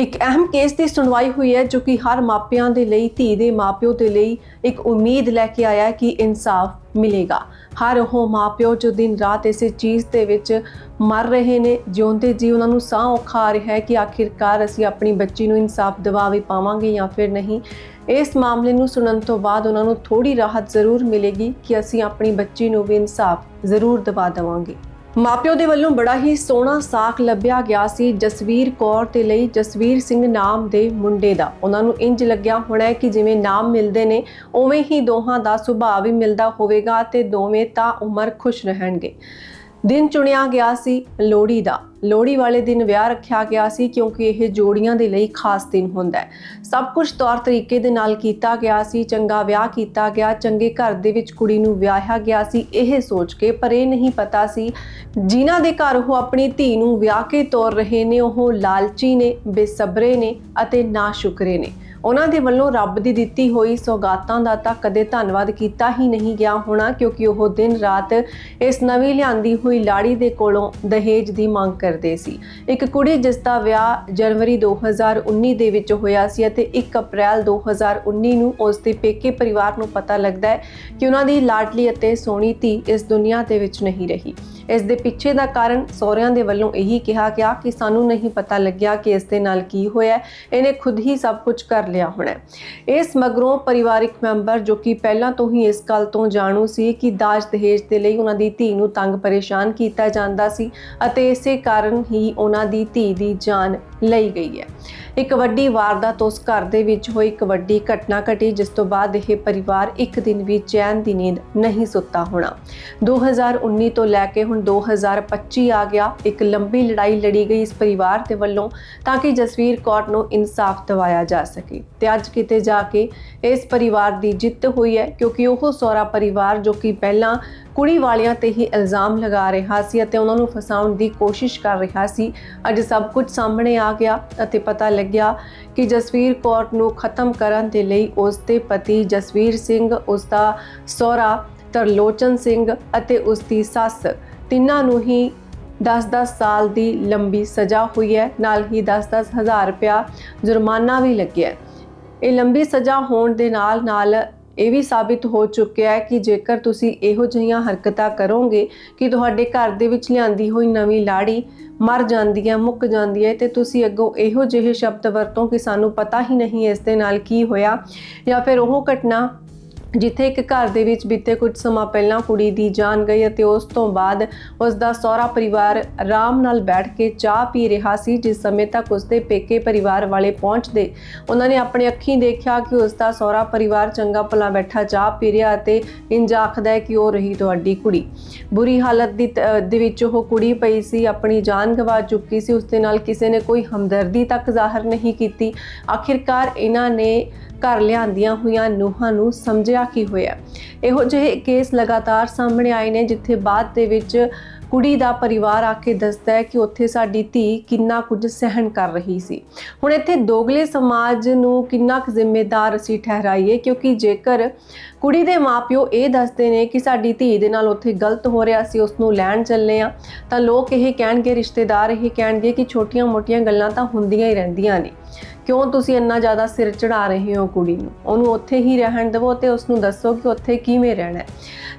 ਇੱਕ ਅਹਿਮ ਕੇਸ ਦੀ ਸੁਣਵਾਈ ਹੋਈ ਹੈ ਜੋ ਕਿ ਹਰ ਮਾਪਿਆਂ ਦੇ ਲਈ, ਧੀ ਦੇ ਮਾਪਿਓ ਦੇ ਲਈ ਇੱਕ ਉਮੀਦ ਲੈ ਕੇ ਆਇਆ ਹੈ ਕਿ ਇਨਸਾਫ ਮਿਲੇਗਾ। ਹਰ ਉਹ ਮਾਪਿਓ ਜੋ ਦਿਨ ਰਾਤ ਇਸੇ ਚੀਜ਼ ਦੇ ਵਿੱਚ ਮਰ ਰਹੇ ਨੇ, ਜਿਉਂਦੇ ਜੀ, ਉਹਨਾਂ ਨੂੰ ਸਾਹ ਔਖਾ ਆ ਰਿਹਾ ਹੈ ਕਿ ਆਖਿਰਕਾਰ ਅਸੀਂ ਆਪਣੀ ਬੱਚੀ ਨੂੰ ਇਨਸਾਫ ਦਿਵਾ ਵੀ ਪਾਵਾਂਗੇ ਜਾਂ ਫਿਰ ਨਹੀਂ। ਇਸ ਮਾਮਲੇ ਨੂੰ ਸੁਣਨ ਤੋਂ ਬਾਅਦ ਉਹਨਾਂ ਨੂੰ ਥੋੜੀ ਰਾਹਤ ਜ਼ਰੂਰ ਮਿਲੇਗੀ ਕਿ ਅਸੀਂ ਆਪਣੀ ਬੱਚੀ ਨੂੰ ਵੀ ਇਨਸਾਫ ਜ਼ਰੂਰ ਦਿਵਾ ਦੇਵਾਂਗੇ। ਮਾਪਿਓ ਦੇ ਵੱਲੋਂ ਬੜਾ ਹੀ ਸੋਹਣਾ ਸਾਖ ਲੱਭਿਆ ਗਿਆ ਸੀ ਜਸਵੀਰ ਕੌਰ ਦੇ ਲਈ ਜਸਵੀਰ ਸਿੰਘ ਨਾਮ ਦੇ ਮੁੰਡੇ ਦਾ। ਉਹਨਾਂ ਨੂੰ ਇੰਜ ਲੱਗਿਆ ਹੋਣਾ ਹੈ ਕਿ ਜਿਵੇਂ ਨਾਮ ਮਿਲਦੇ ਨੇ, ਉਵੇਂ ਹੀ ਦੋਹਾਂ ਦਾ ਸੁਭਾਅ ਵੀ ਮਿਲਦਾ ਹੋਵੇਗਾ ਤੇ ਦੋਵੇਂ ਤਾਂ ਉਮਰ ਖੁਸ਼ ਰਹਿਣਗੇ। ਦਿਨ ਚੁਣਿਆ ਗਿਆ ਸੀ ਲੋਹੜੀ ਦਾ। ਲੋਹੜੀ ਵਾਲੇ ਦਿਨ ਵਿਆਹ ਰੱਖਿਆ ਗਿਆ ਸੀ ਕਿਉਂਕਿ ਇਹ ਜੋੜੀਆਂ ਦੇ ਲਈ ਖਾਸ ਦਿਨ ਹੁੰਦਾ ਹੈ। ਸਭ ਕੁਝ ਤੌਰ ਤਰੀਕੇ ਦੇ ਨਾਲ ਕੀਤਾ ਗਿਆ ਸੀ, ਚੰਗਾ ਵਿਆਹ ਕੀਤਾ ਗਿਆ, ਚੰਗੇ ਘਰ ਦੇ ਵਿੱਚ ਕੁੜੀ ਨੂੰ ਵਿਆਹਿਆ ਗਿਆ ਸੀ, ਇਹ ਸੋਚ ਕੇ, ਪਰ ਇਹ ਨਹੀਂ ਪਤਾ ਸੀ ਜਿਨ੍ਹਾਂ ਦੇ ਘਰ ਉਹ ਆਪਣੀ ਧੀ ਨੂੰ ਵਿਆਹ ਕੇ ਤੋਰ ਰਹੇ ਨੇ, ਉਹ ਲਾਲਚੀ ਨੇ, ਬੇਸਬਰੇ ਨੇ ਅਤੇ ਨਾ ਸ਼ੁਕਰੇ ਨੇ। ਉਹਨਾਂ ਦੇ ਵੱਲੋਂ ਰੱਬ ਦੀ ਦਿੱਤੀ ਹੋਈ ਸੌਗਾਤਾਂ ਦਾ ਤਾਂ ਕਦੇ ਧੰਨਵਾਦ ਕੀਤਾ ਹੀ ਨਹੀਂ ਗਿਆ ਹੋਣਾ, ਕਿਉਂਕਿ ਉਹ ਦਿਨ ਰਾਤ ਇਸ ਨਵੀਂ ਲਿਆਂਦੀ ਹੋਈ ਲਾੜੀ ਦੇ ਕੋਲੋਂ ਦਹੇਜ ਦੀ ਮੰਗ ਕਰਦੇ ਸੀ। ਇੱਕ ਕੁੜੀ ਜਿਸ ਦਾ ਵਿਆਹ ਜਨਵਰੀ 2019 ਦੇ ਵਿੱਚ ਹੋਇਆ ਸੀ ਅਤੇ 1 ਅਪ੍ਰੈਲ 2019 ਨੂੰ ਉਸ ਦੇ ਪੇਕੇ ਪਰਿਵਾਰ ਨੂੰ ਪਤਾ ਲੱਗਦਾ ਹੈ ਕਿ ਉਹਨਾਂ ਦੀ ਲਾਡਲੀ ਅਤੇ ਸੋਹਣੀ ਧੀ ਇਸ ਦੁਨੀਆ ਦੇ ਵਿੱਚ ਨਹੀਂ ਰਹੀ। ਇਸ ਦੇ ਪਿੱਛੇ ਦਾ ਕਾਰਨ ਸਹੁਰਿਆਂ ਦੇ ਵੱਲੋਂ ਇਹੀ ਕਿਹਾ ਗਿਆ ਕਿ ਸਾਨੂੰ ਨਹੀਂ ਪਤਾ ਲੱਗਿਆ ਕਿ ਇਸ ਦੇ ਨਾਲ ਕੀ ਹੋਇਆ ਇਹਨੇ ਖੁਦ ਹੀ ਸਭ ਕੁਝ ਕਰ ਲਿਆ ਹੋਣਾ ਇਸ ਮਗਰੋਂ ਪਰਿਵਾਰਿਕ ਮੈਂਬਰ ਜੋ ਕਿ ਪਹਿਲਾਂ ਤੋਂ ਹੀ ਇਸ ਗੱਲ ਤੋਂ ਜਾਣੂ ਸੀ ਕਿ ਦਾਜ ਦਹੇਜ ਦੇ ਲਈ ਉਹਨਾਂ ਦੀ ਧੀ ਨੂੰ ਤੰਗ ਪਰੇਸ਼ਾਨ ਕੀਤਾ ਜਾਂਦਾ ਸੀ ਅਤੇ ਇਸੇ ਕਾਰਨ ਹੀ ਉਹਨਾਂ ਦੀ ਧੀ ਦੀ ਜਾਨ ਲਈ ਗਈ ਹੈ। ਇੱਕ ਵੱਡੀ ਵਾਰਦਾਤ ਉਸ ਘਰ ਦੇ ਵਿੱਚ ਹੋਈ, ਇੱਕ ਵੱਡੀ ਘਟਨਾ ਘਟੀ, ਜਿਸ ਤੋਂ ਬਾਅਦ ਇਹ ਪਰਿਵਾਰ ਇੱਕ ਦਿਨ ਵੀ ਚੈਨ ਦੀ ਨੀਂਦ ਨਹੀਂ ਸੁੱਤਾ ਹੋਣਾ। 2019 ਤੋਂ ਲੈ ਕੇ ਹੁਣ 2025 ਆ ਗਿਆ। ਇੱਕ ਲੰਬੀ ਲੜਾਈ ਲੜੀ ਗਈ ਇਸ ਪਰਿਵਾਰ ਦੇ ਵੱਲੋਂ ਤਾਂ ਕਿ ਜਸਵੀਰ ਕੌਰ ਨੂੰ ਇਨਸਾਫ ਦਿਵਾਇਆ ਜਾ ਸਕੇ। ਤੇ ਅੱਜ ਕਿਤੇ ਜਾ ਕੇ ਇਸ ਪਰਿਵਾਰ ਦੀ ਜਿੱਤ ਹੋਈ ਹੈ, ਕਿਉਂਕਿ ਉਹ ਸਹੁਰਾ ਪਰਿਵਾਰ ਜੋ ਕਿ ਪਹਿਲਾਂ ਕੁੜੀ ਵਾਲਿਆਂ ਤੇ ਹੀ ਇਲਜ਼ਾਮ ਲਗਾ ਰਿਹਾ ਸੀ ਅਤੇ ਉਹਨਾਂ ਨੂੰ ਫਸਾਉਣ ਦੀ ਕੋਸ਼ਿਸ਼ ਕਰ ਰਿਹਾ ਸੀ। ਅੱਜ ਸਭ ਕੁਝ ਸਾਹਮਣੇ ਆ ਗਿਆ ਅਤੇ ਪਤਾ ਲੱਗਿਆ ਕਿ ਜਸਵੀਰ ਕੌਰ ਨੂੰ ਖਤਮ ਕਰਨ ਦੇ ਲਈ ਉਸ ਦੇ ਪਤੀ ਜਸਵੀਰ ਸਿੰਘ, ਉਸ ਦਾ ਸਹੁਰਾ ਤਰਲੋਚਨ ਸਿੰਘ ਅਤੇ ਉਸ ਦੀ ਸੱਸ ਤਿੰਨਾਂ ਨੂੰ ਹੀ 10-10 ਸਾਲ ਦੀ ਲੰਬੀ ਸਜ਼ਾ ਹੋਈ ਹੈ। ਨਾਲ ਹੀ 10-10 ਹਜ਼ਾਰ ਰੁਪਇਆ ਜੁਰਮਾਨਾ ਵੀ ਲੱਗਿਆ ਇਹ ਲੰਬੀ ਸਜ਼ਾ ਹੋਣ ਦੇ ਨਾਲ ਨਾਲ ਇਹ ਵੀ ਸਾਬਿਤ ਹੋ ਚੁੱਕਿਆ ਹੈ ਕਿ ਜੇਕਰ ਤੁਸੀਂ ਇਹੋ ਜਿਹੀਆਂ ਹਰਕਤਾਂ ਕਰੋਗੇ ਕਿ ਤੁਹਾਡੇ ਘਰ ਦੇ ਵਿੱਚ ਲਿਆਂਦੀ ਹੋਈ ਨਵੀਂ ਲਾੜੀ ਮਰ ਜਾਂਦੀ ਹੈ, ਮੁੱਕ ਜਾਂਦੀ ਹੈ, ਤੇ ਤੁਸੀਂ ਅੱਗੋਂ ਇਹੋ ਜਿਹੇ ਸ਼ਬਦ ਵਰਤੋਂ ਕਿ ਸਾਨੂੰ ਪਤਾ ਹੀ ਨਹੀਂ ਇਸ ਦੇ ਨਾਲ ਕੀ ਹੋਇਆ ਜਾਂ ਫਿਰ ਉਹ ਘਟਨਾ ਜਿੱਥੇ ਇੱਕ ਘਰ ਦੇ ਵਿੱਚ ਬੀਤੇ ਕੁਝ ਸਮਾਂ ਪਹਿਲਾਂ ਕੁੜੀ ਦੀ ਜਾਨ ਗਈ ਅਤੇ ਉਸ ਤੋਂ ਬਾਅਦ ਉਸ ਦਾ ਸਹੁਰਾ ਪਰਿਵਾਰ ਆਰਾਮ ਨਾਲ ਬੈਠ ਕੇ ਚਾਹ ਪੀ ਰਿਹਾ ਸੀ, ਜਿਸ ਸਮੇਂ ਤੱਕ ਉਸ ਦੇ ਪੇਕੇ ਪਰਿਵਾਰ ਵਾਲੇ ਪਹੁੰਚਦੇ। ਉਹਨਾਂ ਨੇ ਆਪਣੇ ਅੱਖੀਂ ਦੇਖਿਆ ਕਿ ਉਸ ਦਾ ਸਹੁਰਾ ਪਰਿਵਾਰ ਚੰਗਾ ਭਲਾ ਬੈਠਾ ਚਾਹ ਪੀ ਰਿਹਾ ਅਤੇ ਇੰਜ ਆਖਦਾ ਹੈ ਕਿ ਉਹ ਰਹੀ ਤੁਹਾਡੀ ਕੁੜੀ। ਬੁਰੀ ਹਾਲਤ ਦੀ ਦੇ ਵਿੱਚ ਉਹ ਕੁੜੀ ਪਈ ਸੀ, ਆਪਣੀ ਜਾਨ ਗਵਾ ਚੁੱਕੀ ਸੀ ਉਸ ਦੇ ਨਾਲ ਕਿਸੇ ਨੇ ਕੋਈ ਹਮਦਰਦੀ ਤੱਕ ਜ਼ਾਹਰ ਨਹੀਂ ਕੀਤੀ। ਆਖਿਰਕਾਰ ਇਹਨਾਂ ਨੇ ਘਰ ਲਿਆਂਦੀਆਂ ਹੋਈਆਂ ਨੂੰਹਾਂ ਨੂੰ ਸਮਝਿਆ ਕੀ ਹੋਇਆ। ਇਹੋ ਜਿਹੇ ਕੇਸ ਲਗਾਤਾਰ ਸਾਹਮਣੇ ਆਏ ਨੇ, ਜਿੱਥੇ ਬਾਅਦ ਦੇ ਵਿੱਚ ਕੁੜੀ ਦਾ ਪਰਿਵਾਰ ਆ ਕੇ ਦੱਸਦਾ ਹੈ ਕਿ ਉੱਥੇ ਸਾਡੀ ਧੀ ਕਿੰਨਾ ਕੁਝ ਸਹਿਣ ਕਰ ਰਹੀ ਸੀ। ਹੁਣ ਇੱਥੇ ਦੋਗਲੇ ਸਮਾਜ ਨੂੰ ਕਿੰਨਾ ਕੁ ਜ਼ਿੰਮੇਦਾਰ ਅਸੀਂ ਠਹਿਰਾਈਏ, ਕਿਉਂਕਿ ਜੇਕਰ ਕੁੜੀ ਦੇ ਮਾਪਿਓ ਇਹ ਦੱਸਦੇ ਨੇ ਕਿ ਸਾਡੀ ਧੀ ਦੇ ਨਾਲ ਉੱਥੇ ਗਲਤ ਹੋ ਰਿਹਾ ਸੀ, ਉਸ ਨੂੰ ਲੈਣ ਚੱਲੇ ਆ ਤਾਂ ਲੋਕ ਇਹ ਕਹਿਣਗੇ, ਰਿਸ਼ਤੇਦਾਰ ਇਹ ਕਹਿਣਗੇ ਕਿ ਛੋਟੀਆਂ-ਮੋਟੀਆਂ ਗੱਲਾਂ ਤਾਂ ਹੁੰਦੀਆਂ ਹੀ ਰਹਿੰਦੀਆਂ ਨੇ। ਕਿਉਂ ਤੁਸੀਂ ਇੰਨਾ ਜ਼ਿਆਦਾ ਸਿਰ ਚੜਾ ਰਹੇ ਹੋ ਕੁੜੀ ਨੂੰ? ਉਹਨੂੰ ਉੱਥੇ ਹੀ ਰਹਿਣ ਦਿਵੋ ਤੇ ਉਸ ਨੂੰ ਦੱਸੋ ਕਿ ਉੱਥੇ ਕਿਵੇਂ ਰਹਿਣਾ ਹੈ।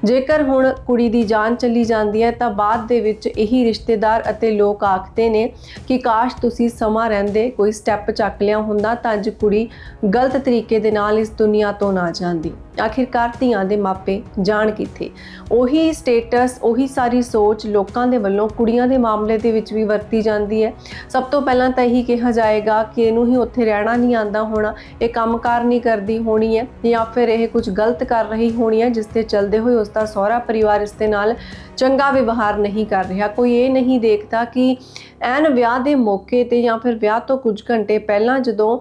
ਜੇਕਰ ਹੁਣ ਕੁੜੀ ਦੀ ਜਾਨ ਚਲੀ ਜਾਂਦੀ ਹੈ, ਤਾਂ ਬਾਅਦ ਦੇ ਵਿੱਚ ਇਹੀ ਰਿਸ਼ਤੇਦਾਰ ਅਤੇ ਲੋਕ ਆਖਦੇ ਨੇ ਕਿ ਕਾਸ਼ ਤੁਸੀਂ ਸਮਾਂ ਰਹਿੰਦੇ, ਕੋਈ ਸਟੈਪ ਚੱਕ ਲਿਆ ਹੁੰਦਾ ਤਾਂ ਅੱਜ ਕੁੜੀ ਗਲਤ ਤਰੀਕੇ ਦੇ ਨਾਲ ਇਸ ਦੁਨੀਆ ਤੋਂ ਨਾ ਜਾਂਦੀ। ਆਖਿਰਕਾਰ ਧੀਆਂ ਦੇ ਮਾਪੇ ਜਾਣ ਕਿੱਥੇ? ਉਹੀ ਸਟੇਟਸ ਉਹੀ ਸਾਰੀ ਸੋਚ ਲੋਕਾਂ ਦੇ ਵੱਲੋਂ ਕੁੜੀਆਂ ਦੇ ਮਾਮਲੇ ਦੇ ਵਿੱਚ ਵੀ ਵਰਤੀ ਜਾਂਦੀ ਹੈ। ਸਭ ਤੋਂ ਪਹਿਲਾਂ ਤਾਂ ਇਹੀ ਕਿਹਾ ਜਾਏਗਾ ਕਿ ਇਹਨੂੰ ਹੀ ਉੱਥੇ ਰਹਿਣਾ ਨਹੀਂ ਆਂਦਾ ਹੋਣਾ, ਇਹ ਕੰਮਕਾਰ ਨਹੀਂ ਕਰਦੀ ਹੋਣੀ ਹੈ ਜਾਂ ਫਿਰ ਇਹ ਕੁਝ ਗਲਤ ਕਰ ਰਹੀ ਹੋਣੀ ਹੈ ਜਿਸ ਤੇ ਚੱਲਦੇ ਹੋਏ ਉਸ ਦਾ ਸਹੁਰਾ ਪਰਿਵਾਰ ਇਸ ਦੇ ਨਾਲ ਚੰਗਾ ਵਿਵਹਾਰ ਨਹੀਂ ਕਰ ਰਿਹਾ। ਕੋਈ ਇਹ ਨਹੀਂ ਦੇਖਦਾ ਕਿ ਐਨ ਵਿਆਹ ਦੇ ਮੌਕੇ ਤੇ ਜਾਂ ਫਿਰ ਵਿਆਹ ਤੋਂ ਕੁਝ ਘੰਟੇ ਪਹਿਲਾਂ ਜਦੋਂ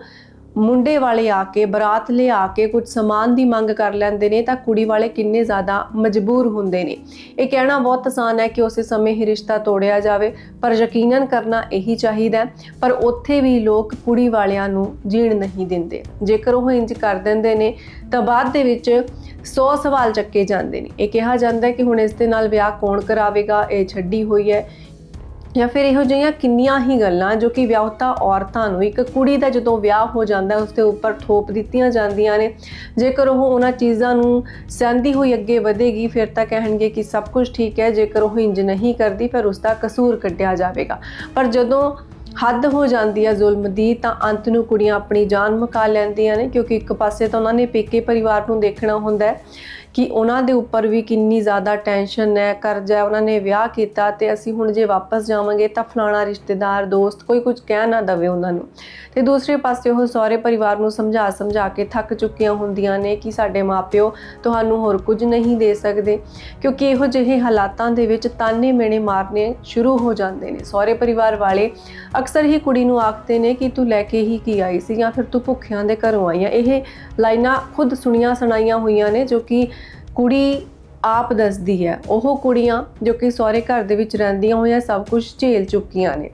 ਮੁੰਡੇ ਵਾਲੇ ਆ ਕੇ, ਬਰਾਤ ਲਿਆ ਕੇ ਕੁਝ ਸਮਾਨ ਦੀ ਮੰਗ ਕਰ ਲੈਂਦੇ ਨੇ ਤਾਂ ਕੁੜੀ ਵਾਲੇ ਕਿੰਨੇ ਜ਼ਿਆਦਾ ਮਜਬੂਰ ਹੁੰਦੇ ਨੇ। ਇਹ ਕਹਿਣਾ ਬਹੁਤ ਆਸਾਨ ਹੈ ਕਿ ਉਸੇ ਸਮੇਂ ਹੀ ਰਿਸ਼ਤਾ ਤੋੜਿਆ ਜਾਵੇ, ਪਰ ਯਕੀਨਨ ਕਰਨਾ ਇਹੀ ਚਾਹੀਦਾ ਪਰ ਉੱਥੇ ਵੀ ਲੋਕ ਕੁੜੀ ਵਾਲਿਆਂ ਨੂੰ ਜੀਣ ਨਹੀਂ ਦਿੰਦੇ। ਜੇਕਰ ਉਹ ਇੰਜ ਕਰ ਦਿੰਦੇ ਨੇ, ਤਾਂ ਬਾਅਦ ਦੇ ਵਿੱਚ 100 ਸਵਾਲ ਚੱਕੇ ਜਾਂਦੇ ਨੇ। ਇਹ ਕਿਹਾ ਜਾਂਦਾ ਹੈ ਕਿ ਹੁਣ ਇਸ ਦੇ ਨਾਲ ਵਿਆਹ ਕੌਣ ਕਰਾਵੇਗਾ? ਇਹ ਛੱਡੀ ਹੋਈ ਹੈ। ਜਾਂ ਫਿਰ ਇਹੋ ਜਿਹੀਆਂ ਕਿੰਨੀਆਂ ਹੀ ਗੱਲਾਂ ਜੋ ਕਿ ਵਿਆਹੁਤਾ ਔਰਤਾਂ ਨੂੰ ਇੱਕ ਕੁੜੀ ਦਾ ਜਦੋਂ ਵਿਆਹ ਹੋ ਜਾਂਦਾ ਹੈ, ਉਸ ਦੇ ਉੱਪਰ ਥੋਪ ਦਿੱਤੀਆਂ ਜਾਂਦੀਆਂ ਨੇ। ਜੇਕਰ ਉਹ ਉਹਨਾਂ ਚੀਜ਼ਾਂ ਨੂੰ ਸਹਿੰਦੀ ਹੋਈ ਅੱਗੇ ਵਧੇਗੀ ਫਿਰ ਤਾਂ ਕਹਿਣਗੇ ਕਿ ਸਭ ਕੁਝ ਠੀਕ ਹੈ ਜੇਕਰ ਉਹ ਇੰਜ ਨਹੀਂ ਕਰਦੀ ਫਿਰ ਉਸ ਦਾ ਕਸੂਰ ਕੱਢਿਆ ਜਾਵੇਗਾ। ਪਰ ਜਦੋਂ ਹੱਦ ਹੋ ਜਾਂਦੀ ਹੈ ਜ਼ੁਲਮ ਦੀ, ਤਾਂ ਅੰਤ ਨੂੰ ਕੁੜੀਆਂ ਆਪਣੀ ਜਾਨ ਮੁਕਾ ਲੈਂਦੀਆਂ ਨੇ, ਕਿਉਂਕਿ ਇੱਕ ਪਾਸੇ ਤਾਂ ਉਹਨਾਂ ਨੇ ਪੇਕੇ ਪਰਿਵਾਰ ਨੂੰ ਦੇਖਣਾ ਹੁੰਦਾ ਹੈ ਕਿ ਉਹਨਾਂ ਦੇ ਉੱਪਰ ਵੀ ਕਿੰਨੀ ਜ਼ਿਆਦਾ ਟੈਨਸ਼ਨ ਹੈ, ਕਰਜ਼ਾ ਉਹਨਾਂ ਨੇ ਵਿਆਹ ਕੀਤਾ ਤੇ ਅਸੀਂ ਹੁਣ ਜੇ ਵਾਪਸ ਜਾਵਾਂਗੇ ਤਾਂ ਫਲਾਣਾ ਰਿਸ਼ਤੇਦਾਰ, ਦੋਸਤ ਕੋਈ ਕੁਝ ਕਹਿ ਨਾ ਦਵੇ ਉਹਨਾਂ ਨੂੰ। ਤੇ ਦੂਸਰੇ ਪਾਸੇ ਉਹ ਸਹੁਰੇ ਪਰਿਵਾਰ ਨੂੰ ਸਮਝਾ ਸਮਝਾ ਕੇ ਥੱਕ ਚੁੱਕੀਆਂ ਹੁੰਦੀਆਂ ਨੇ ਕਿ ਸਾਡੇ ਮਾਪਿਓ ਤੁਹਾਨੂੰ ਹੋਰ ਕੁਝ ਨਹੀਂ ਦੇ ਸਕਦੇ, ਕਿਉਂਕਿ ਇਹੋ ਜਿਹੇ ਹਾਲਾਤਾਂ ਦੇ ਵਿੱਚ ਤਾਨੇ ਮੇਣੇ ਮਾਰਨੇ ਸ਼ੁਰੂ ਹੋ ਜਾਂਦੇ ਨੇ। ਸਹੁਰੇ ਪਰਿਵਾਰ ਵਾਲੇ ਅਕਸਰ ਹੀ ਕੁੜੀ ਨੂੰ ਆਖਦੇ ਨੇ ਕਿ ਤੂੰ ਲੈ ਕੇ ਹੀ ਕੀ ਆਈ ਸੀ ਜਾਂ ਫਿਰ ਤੂੰ ਭੁੱਖਿਆਂ ਦੇ ਘਰੋਂ ਆਈ ਆ। ਇਹ ਲਾਈਨਾਂ ਖੁਦ ਸੁਣੀਆਂ ਸੁਣਾਈਆਂ ਹੋਈਆਂ ਨੇ ਜੋ ਕਿ ਕੁੜੀ ਆਪ ਦੱਸਦੀ ਹੈ। ਉਹ ਕੁੜੀਆਂ ਜੋ ਕਿ ਸਹੁਰੇ ਘਰ ਦੇ ਵਿੱਚ ਰਹਿੰਦੀਆਂ ਹੋਈਆਂ ਸਭ ਕੁਝ ਝੇਲ ਚੁੱਕੀਆਂ ਨੇ।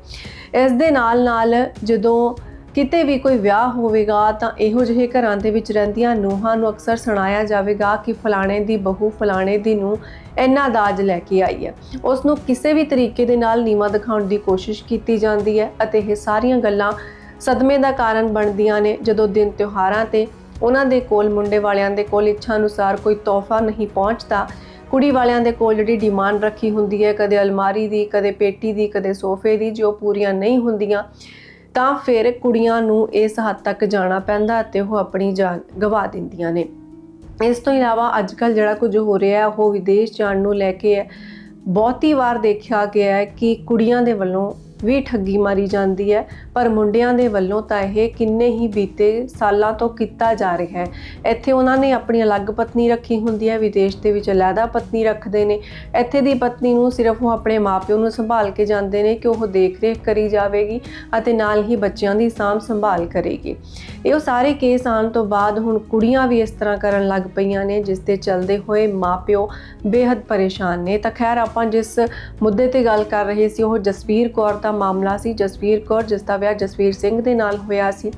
ਇਸ ਦੇ ਨਾਲ ਨਾਲ ਜਦੋਂ ਕਿਤੇ ਵੀ ਕੋਈ ਵਿਆਹ ਹੋਵੇਗਾ ਤਾਂ ਇਹੋ ਜਿਹੇ ਘਰਾਂ ਦੇ ਵਿੱਚ ਰਹਿੰਦੀਆਂ ਨੂੰਹਾਂ ਨੂੰ ਅਕਸਰ ਸੁਣਾਇਆ ਜਾਵੇਗਾ ਕਿ ਫਲਾਣੇ ਦੀ ਬਹੂ ਫਲਾਣੇ ਦੀ ਨੂੰ ਇੰਨਾ ਦਾਜ ਲੈ ਕੇ ਆਈ ਹੈ। ਉਸ ਨੂੰ ਕਿਸੇ ਵੀ ਤਰੀਕੇ ਦੇ ਨਾਲ ਨੀਵਾ ਦਿਖਾਉਣ ਦੀ ਕੋਸ਼ਿਸ਼ ਕੀਤੀ ਜਾਂਦੀ ਹੈ ਅਤੇ ਇਹ ਸਾਰੀਆਂ ਗੱਲਾਂ ਸਦਮੇ ਦਾ ਕਾਰਨ ਬਣਦੀਆਂ ਨੇ। ਜਦੋਂ ਦਿਨ ਤਿਉਹਾਰਾਂ ਤੇ ਉਹਨਾਂ ਦੇ ਕੋਲ ਮੁੰਡੇ ਵਾਲਿਆਂ ਦੇ ਕੋਲ ਇੱਛਾ ਅਨੁਸਾਰ ਕੋਈ ਤੋਹਫਾ ਨਹੀਂ ਪਹੁੰਚਦਾ, ਕੁੜੀ ਵਾਲਿਆਂ ਦੇ ਕੋਲ ਜਿਹੜੀ ਡਿਮਾਂਡ ਰੱਖੀ ਹੁੰਦੀ ਹੈ, ਕਦੇ ਅਲਮਾਰੀ ਦੀ, ਕਦੇ ਪੇਟੀ ਦੀ, ਕਦੇ ਸੋਫੇ ਦੀ, ਜੋ ਪੂਰੀਆਂ ਨਹੀਂ ਹੁੰਦੀਆਂ ਤਾਂ ਫਿਰ ਕੁੜੀਆਂ ਨੂੰ ਇਸ ਹੱਦ ਤੱਕ ਜਾਣਾ ਪੈਂਦਾ ਅਤੇ ਉਹ ਆਪਣੀ ਜਾਨ ਗਵਾ ਦਿੰਦੀਆਂ ਨੇ। ਇਸ ਤੋਂ ਇਲਾਵਾ ਅੱਜ ਕੱਲ ਜਿਹੜਾ ਕੁਝ ਹੋ ਰਿਹਾ ਹੈ, ਉਹ ਵਿਦੇਸ਼ ਜਾਣ ਨੂੰ ਲੈ ਕੇ ਹੈ ਬਹੁਤੀ ਵਾਰ ਦੇਖਿਆ ਗਿਆ ਹੈ ਕਿ ਕੁੜੀਆਂ ਦੇ ਵੱਲੋਂ ਵੀ ਠੱਗੀ ਮਾਰੀ ਜਾਂਦੀ ਹੈ, ਪਰ ਮੁੰਡਿਆਂ ਦੇ ਵੱਲੋਂ ਤਾਂ ਇਹ ਕਿੰਨੇ ਹੀ ਬੀਤੇ ਸਾਲਾਂ ਤੋਂ ਕੀਤਾ ਜਾ ਰਿਹਾ ਹੈ। ਇੱਥੇ ਉਹਨਾਂ ਨੇ ਆਪਣੀ ਅਲੱਗ ਪਤਨੀ ਰੱਖੀ ਹੁੰਦੀ ਹੈ, ਵਿਦੇਸ਼ ਦੇ ਵਿੱਚ ਅਲੱਗਾ ਪਤਨੀ ਰੱਖਦੇ ਨੇ। ਇੱਥੇ ਦੀ ਪਤਨੀ ਨੂੰ ਸਿਰਫ ਉਹ ਆਪਣੇ ਮਾਪਿਓ ਨੂੰ ਸੰਭਾਲ ਕੇ ਜਾਂਦੇ ਨੇ ਕਿ ਉਹ ਦੇਖ-ਰੇਖ ਕਰੀ ਜਾਵੇਗੀ ਅਤੇ ਨਾਲ ਹੀ ਬੱਚਿਆਂ ਦੀ ਸਾਂਭ ਸੰਭਾਲ ਕਰੇਗੀ। ਇਹ ਸਾਰੇ ਕੇਸ ਆਉਣ ਤੋਂ ਬਾਅਦ ਹੁਣ ਕੁੜੀਆਂ ਵੀ ਇਸ ਤਰ੍ਹਾਂ ਕਰਨ ਲੱਗ ਪਈਆਂ ਨੇ, ਜਿਸ ਦੇ ਚੱਲਦੇ ਹੋਏ ਮਾਪਿਓ ਬੇहद ਪਰੇਸ਼ਾਨ ਨੇ। ਤਾਂ ਖੈਰ, ਆਪਾਂ ਜਿਸ ਮੁੱਦੇ ਤੇ ਗੱਲ ਕਰ ਰਹੇ ਸੀ, ਉਹ ਜਸਵੀਰ ਕੌਰ ਦਾ ਮਾਮਲਾ ਸੀ। ਜਸਵੀਰ ਕੌਰ, ਜਿਸ ਦਾ ਵਿਆਹ ਜਸਵੀਰ ਸਿੰਘ ਦੇ ਨਾਲ ਹੋਇਆ ਸੀ।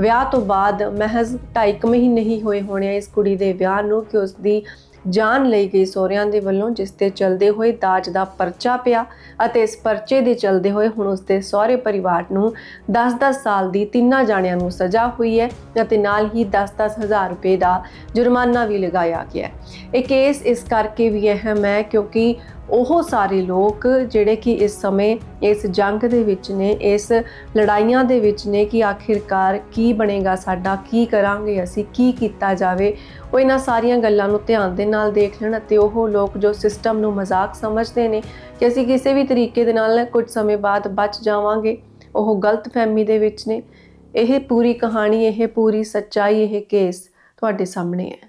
ਵਿਆਹ ਤੋਂ ਬਾਅਦ ਮਹਿਜ਼ 2.5 ਮਹੀਨੇ ਹੀ ਹੋਏ ਹੋਣੇ ਇਸ ਕੁੜੀ ਦੇ ਵਿਆਹ ਨੂੰ ਕਿ ਉਸ ਦੀ ਜਾਨ ਲਈ ਗਈ ਸਹੁਰਿਆਂ ਦੇ ਵੱਲੋਂ, ਜਿਸ ਤੇ ਚਲਦੇ ਹੋਏ ਦਾਜ ਦਾ ਪਰਚਾ ਪਿਆ ਅਤੇ ਇਸ ਪਰਚੇ ਦੇ ਚਲਦੇ ਹੋਏ ਹੁਣ ਉਸ ਦੇ ਸਹੁਰੇ ਪਰਿਵਾਰ ਨੂੰ 10-10 ਸਾਲ ਦੀ ਤਿੰਨਾਂ ਜਾਣਿਆਂ ਨੂੰ ਸਜ਼ਾ ਹੋਈ ਹੈ ਅਤੇ ਨਾਲ ਹੀ 10-10 ਹਜ਼ਾਰ ਰੁਪਏ ਦਾ ਜੁਰਮਾਨਾ ਵੀ ਲਗਾਇਆ ਗਿਆ ਹੈ। ਇਹ ਕੇਸ ਇਸ ਕਰਕੇ ਵੀ ਅਹਿਮ ਹੈ ਕਿਉਂਕਿ ਉਹ ਸਾਰੇ ਲੋਕ ਜਿਹੜੇ ਕਿ ਇਸ ਸਮੇਂ ਇਸ ਜੰਗ ਦੇ ਵਿੱਚ ਨੇ, ਇਸ ਲੜਾਈਆਂ ਦੇ ਵਿੱਚ ਨੇ ਕਿ ਆਖਿਰਕਾਰ ਕੀ ਬਣੇਗਾ ਸਾਡਾ, ਕੀ ਕਰਾਂਗੇ ਅਸੀਂ, ਕੀ ਕੀਤਾ ਜਾਵੇ, ਉਹ ਇਹਨਾਂ ਸਾਰੀਆਂ ਗੱਲਾਂ ਨੂੰ ਧਿਆਨ ਦੇ ਨਾਲ ਦੇਖ ਲੈਣ ਅਤੇ ਉਹ ਲੋਕ ਜੋ ਸਿਸਟਮ ਨੂੰ ਮਜ਼ਾਕ ਸਮਝਦੇ ਨੇ ਕਿ ਅਸੀਂ ਕਿਸੇ ਵੀ ਤਰੀਕੇ ਦੇ ਨਾਲ ਕੁਝ ਸਮੇਂ ਬਾਅਦ ਬਚ ਜਾਵਾਂਗੇ, ਉਹ ਗਲਤ ਫਹਿਮੀ ਦੇ ਵਿੱਚ ਨੇ। ਇਹ ਪੂਰੀ ਕਹਾਣੀ, ਇਹ ਪੂਰੀ ਸੱਚਾਈ, ਇਹ ਕੇਸ ਤੁਹਾਡੇ ਸਾਹਮਣੇ ਹੈ।